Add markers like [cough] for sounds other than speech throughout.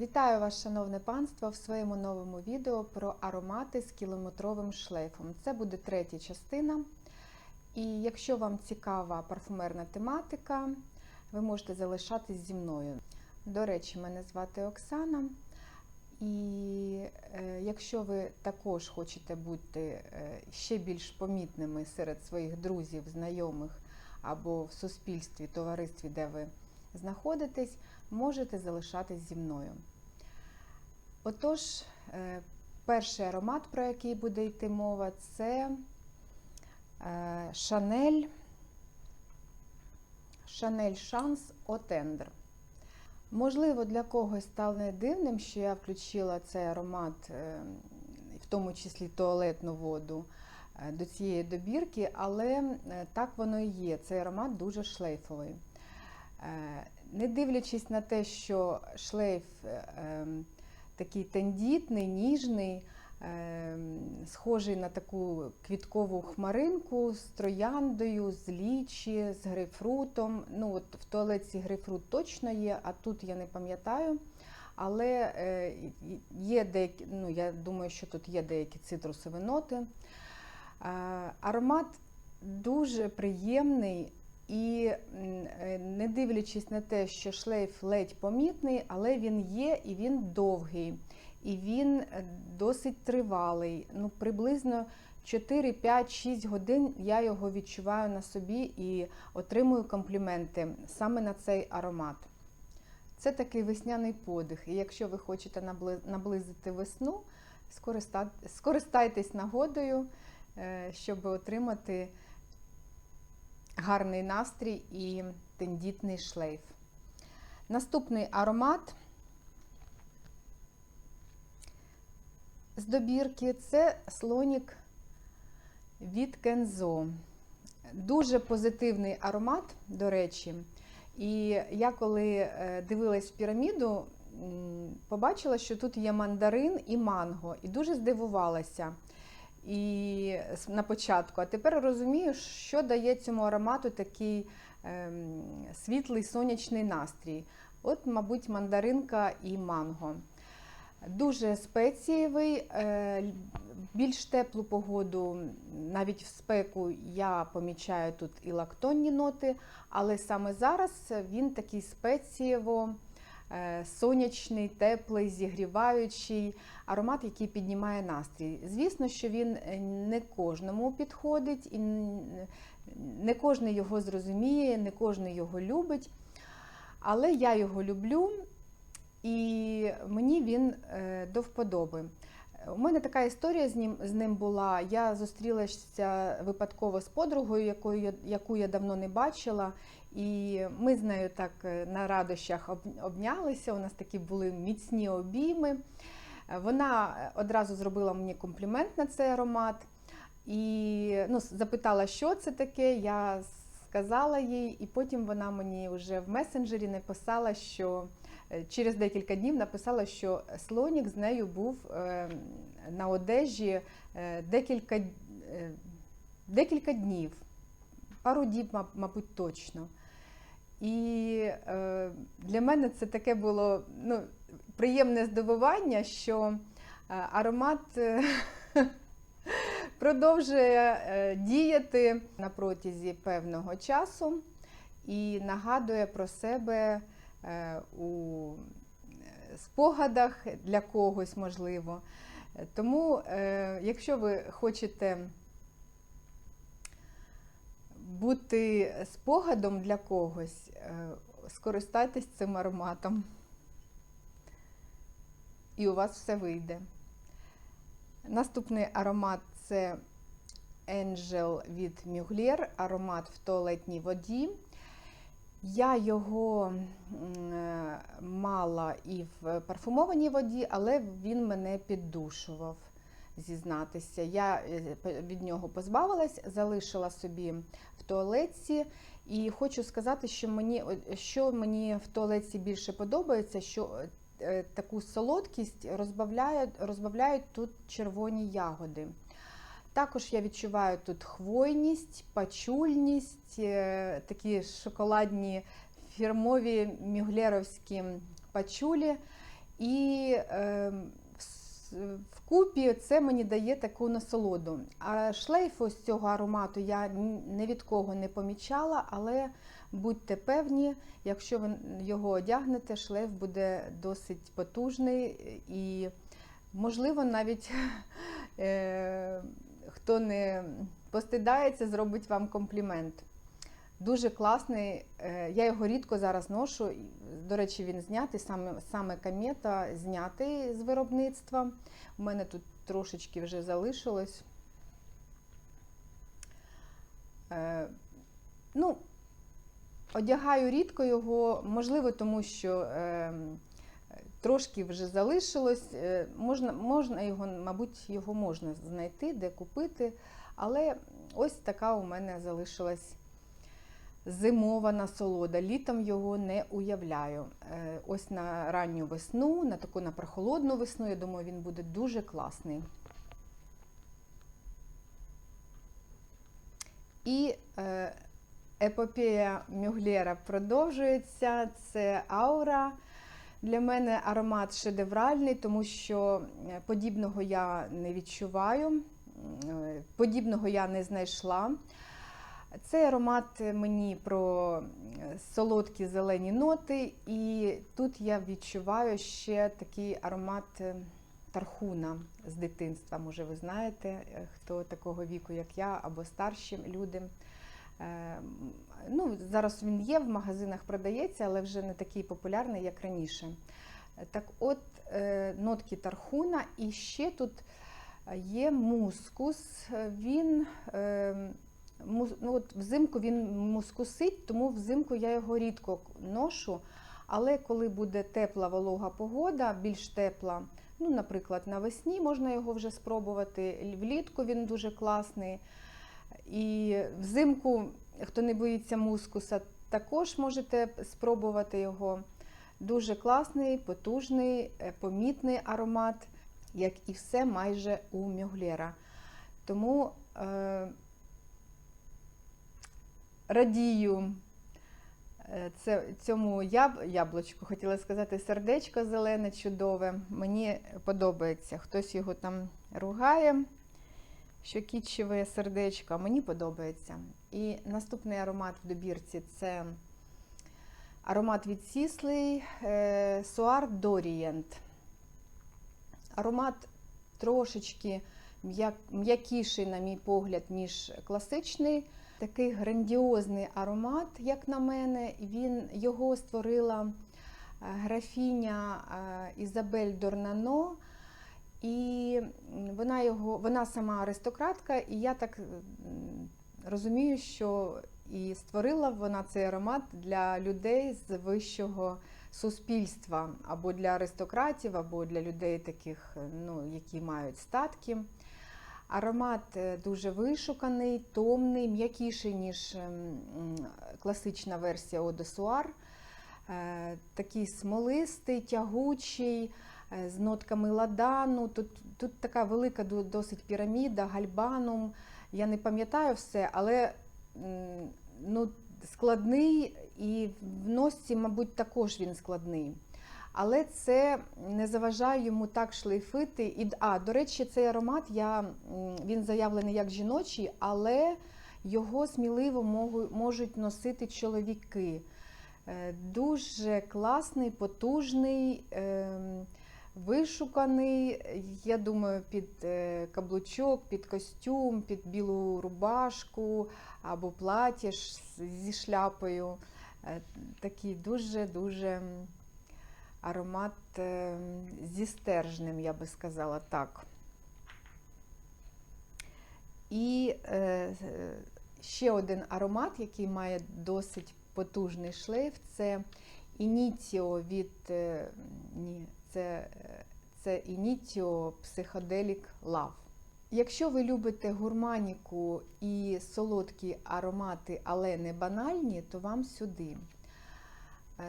Вітаю вас, шановне панство, в своєму новому відео про аромати з кілометровим шлейфом. Це буде третя частина. І якщо вам цікава парфумерна тематика, ви можете залишатись зі мною. До речі, мене звати Оксана. І е, якщо ви також хочете бути е, ще більш помітними серед своїх друзів, знайомих або в суспільстві, товаристві, де ви знаходитесь, можете залишатись зі мною. Отож, е, перший аромат, про який буде йти мова, це е, Шанель Шанель Шанс Отендр. Можливо, для когось стане дивним, що я включила цей аромат, е, в тому числі туалетну воду, до цієї добірки, але так воно і є. Цей аромат дуже шлейфовий. Е, Не дивлячись на те, що шлейф е, ем, такий тендітний, ніжний, е, схожий на таку квіткову хмаринку з трояндою, з лічі, з грейпфрутом. Ну, от в туалетці грейпфрут точно є, а тут я не пам'ятаю. Але е, є деякі, ну, я думаю, що тут є деякі цитрусові ноти. Аромат дуже приємний. І е, не дивлячись на те, що шлейф ледь помітний, але він є і він довгий, і він е, досить тривалий. Ну, приблизно 4, 5, 6 годин я його відчуваю на собі і отримую компліменти саме на цей аромат. Це такий весняний подих. І якщо ви хочете наблизити весну, скориста- скористайтесь нагодою, е, щоб отримати гарний настрій і тендітний шлейф. Наступний аромат з добірки це слонік від Кензо. Дуже позитивний аромат, до речі. І я коли е, дивилась піраміду, побачила, що тут є мандарин і манго, і дуже здивувалася і на початку. А тепер розумію, що дає цьому аромату такий ем, світлий сонячний настрій. От, мабуть, мандаринка і манго. Дуже спецієвий, е, більш теплу погоду, навіть в спеку я помічаю тут і лактонні ноти, але саме зараз він такий спецієво сонячний, теплий, зігріваючий аромат, який піднімає настрій. Звісно, що він е, не кожному підходить, і не кожен його зрозуміє, не кожен його любить. Але я його люблю, і мені він е, до вподоби. У мене така історія з ним, з ним була. Я зустрілася випадково з подругою, якою, я- яку я давно не бачила. І ми з нею так е, на радощах обнялися. У нас такі були міцні обійми. Е, Вона одразу зробила мені комплімент на цей аромат і ну, запитала, що це таке. Я сказала їй, і потім вона мені вже в месенджері написала, що е, через декілька днів написала, що слонік з нею був е, на одежі е, декілька, е, декілька днів, пару ма- мабуть, точно. І е, для мене це таке було ну, приємне здивування, що е, аромат е, [laughs] продовжує е, діяти на протязі певного часу і нагадує про себе у спогадах для когось, можливо. Тому, якщо ви хочете бути спогадом для когось, е, скористайтесь цим ароматом. І у вас все вийде. Наступний аромат це Angel від Mugler, аромат в туалетній воді. Я його е, мала і в парфумованій воді, але він мене піддушував, зізнатися. Я е, від нього позбавилась, залишила собі в туалетці. І хочу сказати, що мені, що мені в туалетці більше подобається, що е, таку солодкість розбавляють, розбавляють тут червоні ягоди. Також я відчуваю тут хвойність, пачульність, е, такі шоколадні фірмові мюглеровські пачулі. І е, вкупі це мені дає таку насолоду. А шлейфу з цього аромату я ні від кого не помічала, але будьте певні, якщо ви його одягнете, шлейф буде досить потужний і, можливо, навіть [laughs] е, хто не постидається, зробить вам комплімент. Дуже класний. е, Я його рідко зараз ношу. До речі, він знятий, саме, саме камета знятий з виробництва. У мене тут трошечки вже залишилось. Е, Ну, одягаю рідко його, можливо, тому що е, трошки вже залишилось. Можна, можна його, мабуть, його можна знайти, де купити, але ось така у мене залишилась зимова насолода. Літом його не уявляю. Е, Ось на ранню весну, на таку на прохолодну весну, я думаю, він буде дуже класний. І е, епопея Мюглєра продовжується. Це аура. Для мене аромат шедевральний, тому що е, подібного я не відчуваю, подібного я не знайшла. Цей аромат мені про е, солодкі зелені ноти, і тут я відчуваю ще такий аромат е, тархуна з дитинства. Може, ви знаєте, е, хто такого віку, як я, або старші люди. Е, Ну, зараз він є в магазинах, продається, але вже не такий популярний, як раніше. Е, Так от, е, нотки тархуна, і ще тут є мускус. Е, Він е, мус- ну, от взимку він мускусить, тому взимку я його рідко ношу. Але коли буде тепла волога погода, більш тепла, ну, наприклад, навесні можна його вже спробувати. Влітку він дуже класний. І взимку, хто не боїться мускуса, також можете спробувати його. Дуже класний, потужний, е, помітний аромат, як і все майже у Мюглєра. Тому е, радію е, це, цьому яб, яблучку, хотіла сказати, сердечко зелене, чудове. Мені подобається. Хтось його там ругає, що кітчеве сердечко, мені подобається. І наступний аромат в добірці це аромат від Сіслей Суар Дорієнт. Аромат трошечки м'як- м'якіший, на мій погляд, ніж класичний. Такий грандіозний аромат, як на мене. Він, його створила е, графіня е, Ізабель Дорнано. І вона, його, вона сама аристократка, і я так розумію, що і створила вона цей аромат для людей з вищого суспільства, або для аристократів, або для людей таких, ну, які мають статки. Аромат е, дуже вишуканий, томний, м'якіший, ніж ем, класична версія Одесуар. Такий смолистий, тягучий, е, з нотками ладану. Тут, тут така велика досить піраміда, гальбанум. Я не пам'ятаю все, але ну, складний і в носці, мабуть, також він складний. Але це не заважає йому так шлейфити. І, а, до речі, цей аромат я, він заявлений як жіночий, але його сміливо можуть носити чоловіки. Е, Дуже класний, потужний, ем, вишуканий. Я думаю, під е, каблучок, під костюм, під білу рубашку або плаття зі шляпою. Е, Такий дуже-дуже аромат е, зі стержнем, я би сказала так. І е, ще один аромат, який має досить потужний шлейф, це Ініціо від е, ні, це, це Ініціо Psychedelic Love. Якщо ви любите гурманіку і солодкі аромати, але не банальні, то вам сюди.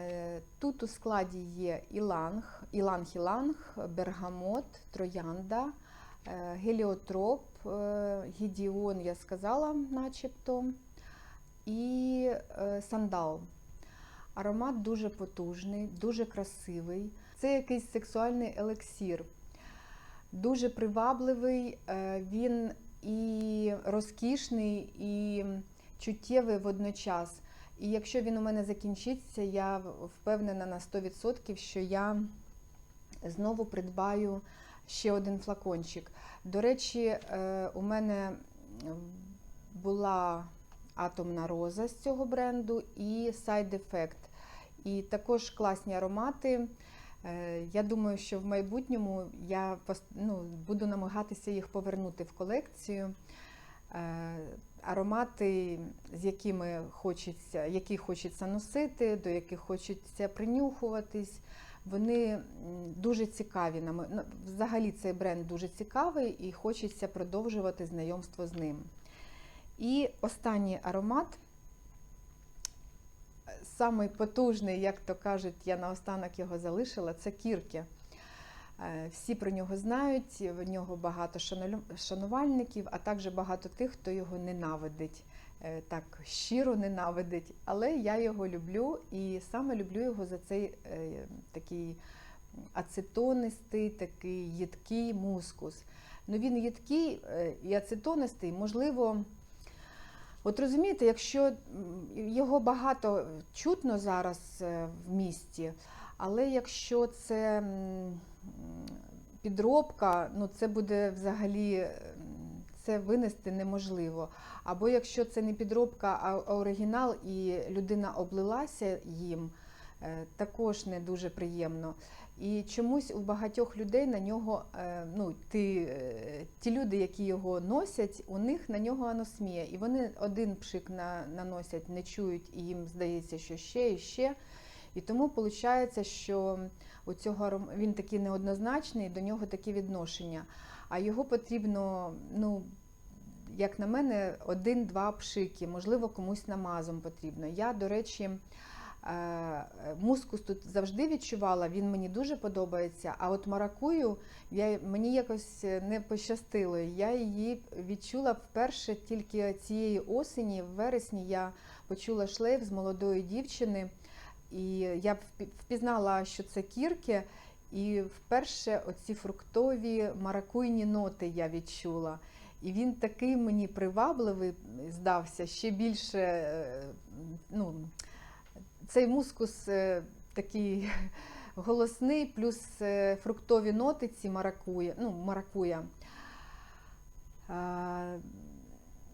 Е, Тут у складі є іланг, іланг-іланг, бергамот, троянда, е, геліотроп, е, гідіон, я сказала, начебто, і сандал. Аромат дуже потужний, дуже красивий. це якийсь сексуальний елексір. Дуже привабливий, він і розкішний, і чуттєвий водночас. І якщо він у мене закінчиться, я впевнена на 100%, що я знову придбаю ще один флакончик. До речі, е, у мене була атомна роза з цього бренду і Side Effect. І також класні аромати. Е, Я думаю, що в майбутньому я ну, буду намагатися їх повернути в колекцію. Аромати, з якими хочеться, які хочеться носити, до яких хочеться принюхуватись, вони дуже цікаві. на мо- ну, Взагалі цей бренд дуже цікавий і хочеться продовжувати знайомство з ним. І останній аромат, самий потужний, як то кажуть, я наостанок його залишила, це кірки. Е, Всі про нього знають, в нього багато шанувальників, а також багато тих, хто його ненавидить, е, так щиро ненавидить. Але я його люблю і саме люблю його за цей е, такий ацетонистий, такий їдкий мускус. Ну він їдкий і ацетонистий, можливо. От розумієте, якщо його багато чутно зараз в місті, але якщо це підробка, ну це буде взагалі це винести неможливо. Або якщо це не підробка, а оригінал, і людина облилася їм, е, також не дуже приємно. І чомусь у багатьох людей на нього, е, ну, ті, е, ті люди, які його носять, у них на нього аносмія. І вони один пшик на, наносять, не чують, і їм здається, що ще і ще. І тому виходить, що у цього він такий неоднозначний, до нього такі відношення. А його потрібно, ну, як на мене, один-два пшики, можливо, комусь намазом потрібно. Я, до речі, е, мускус тут завжди відчувала, він мені дуже подобається. А от маракую я, мені якось не пощастило. Я її відчула вперше тільки цієї осені, в вересні я почула шлейф з молодої дівчини. І я впі- впізнала, що це кірки, і вперше оці фруктові маракуйні ноти я відчула. І він такий мені привабливий здався, ще більше. е, Ну, цей мускус е, такий [laughs] голосний, плюс е, фруктові ноти ці маракуя, ну, маракуя.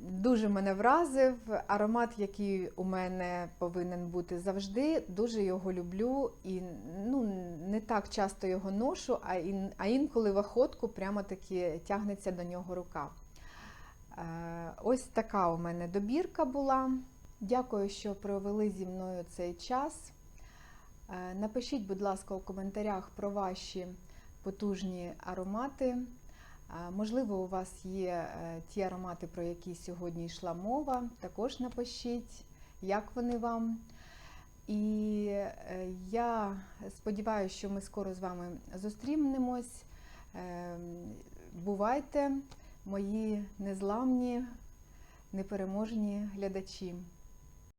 Дуже мене вразив. Аромат, який у мене повинен бути завжди. Дуже його люблю і ну, не так часто його ношу, а, ін, а інколи в охотку прямо таки тягнеться до нього рука. Е, Ось така у мене добірка була. Дякую, що провели зі мною цей час. Е, Напишіть, будь ласка, у коментарях про ваші потужні аромати. Можливо, у вас є е, ті аромати, про які сьогодні йшла мова. Також напишіть, як вони вам. І е, я сподіваюся, що ми скоро з вами зустрінемось. Е, Бувайте, мої незламні, непереможні глядачі.